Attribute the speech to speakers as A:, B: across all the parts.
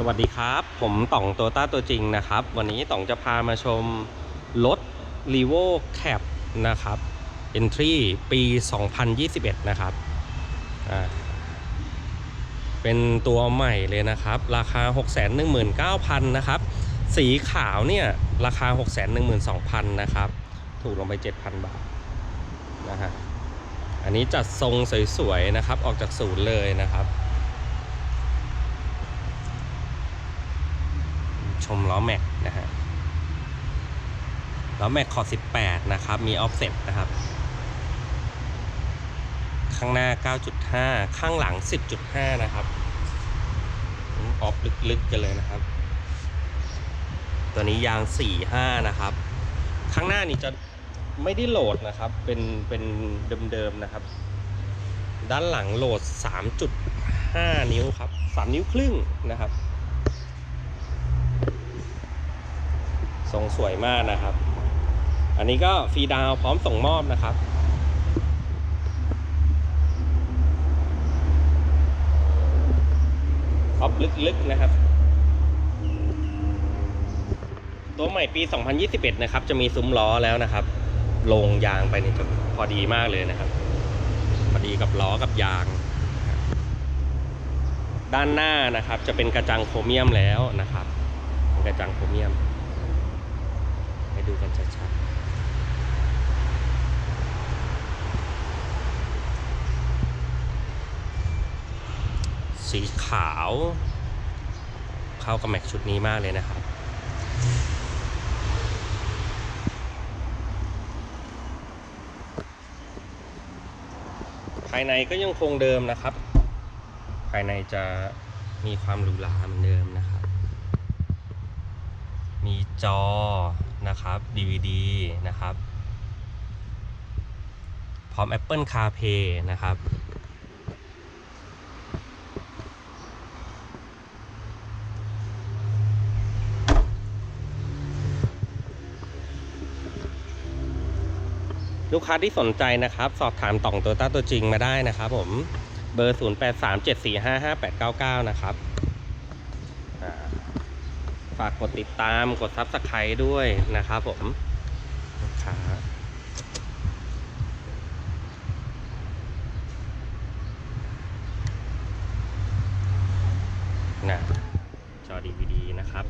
A: สวัสดีครับ ผมต่องโตต้าตัวจริงนะครับ วันนี้ต่องจะพามาชมรถ r e v o Cap นะครับ Entry ปี 2021 นะครับ เป็นตัวใหม่เลยนะครับ ราคา 619,000 นะครับ สีขาวเนี่ย ราคา 612,000 นะครับ ถูกลงไป 7,000 บาทนะฮะอันนี้จัดทรงสวยๆนะครับ ออกจากศูนย์เลยนะครับ ชมล้อแม็กนะฮะล้อแม็กขอบ18 นะครับ มีออฟเซ็ตนะครับ ข้างหน้า 9.5 ข้างหลัง 10.5 นะครับออฟลึกๆกันเลยนะครับ ตัวนี้ยาง 45 นะครับ ข้างหน้านี่จะไม่ได้โหลดนะครับ เป็นเป็นเดิมๆนะครับ ด้านหลังโหลด 3.5 นิ้วครับ 3 นิ้วครึ่งนะครับ ทรงสวยมากนะครับ อันนี้ก็ฟรีดาวพร้อมส่งมอบนะครับออฟลึกๆนะครับ ตัวใหม่ปี 2021 นะครับ จะมีซุ้มล้อแล้วนะครับ ลงยางไปนี่จะพอดีมากเลยนะครับ พอดีกับล้อกับยาง ด้านหน้านะครับ จะเป็นกระจังโครเมียมแล้วนะครับ กระจังโครเมียม ดูกันชัดๆสีขาว เข้ากับแม็กชุดนี้มากเลยนะครับ ภายในก็ยังคงเดิมนะครับ ภายในจะมีความหรูหราเหมือนเดิมนะครับ มีจอนะครับ DVD นะครับ พร้อม Apple CarPlay นะครับลูกค้าที่สนใจนะครับ สอบถามต่องโตต้าตัวจริงมาได้นะครับผม เบอร์ 0837455899 นะครับ ฝากกดติดตามกดซับสไครต์ด้วยนะครับผมลูกค้านะจอ DVD นะครับ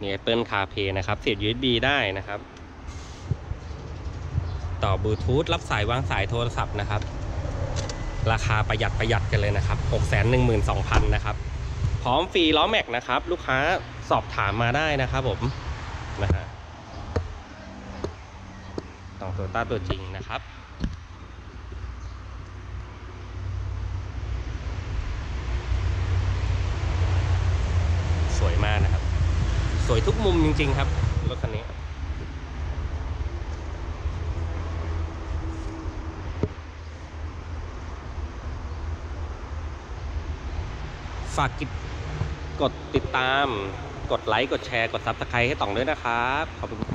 A: มี Apple CarPlay นะครับ เสียบ USB ได้นะครับ ต่อบลูทูธรับสายวางสายโทรศัพท์นะครับ ราคาประหยัดประหยัดกันเลยนะครับ 612,000 นะครับ พร้อมฟรีล้อแม็กนะครับ ลูกค้า สอบถามมาได้นะครับผมนะฮะต่องโตต้าตัวจริงนะครับสวยมากนะครับ สวยทุกมุมจริง ๆ ครับ รถคันนี้ ฝากกดติดตาม กดไลค์ กดแชร์ กด Subscribe ให้ต่องด้วยนะครับ ขอบคุณครับ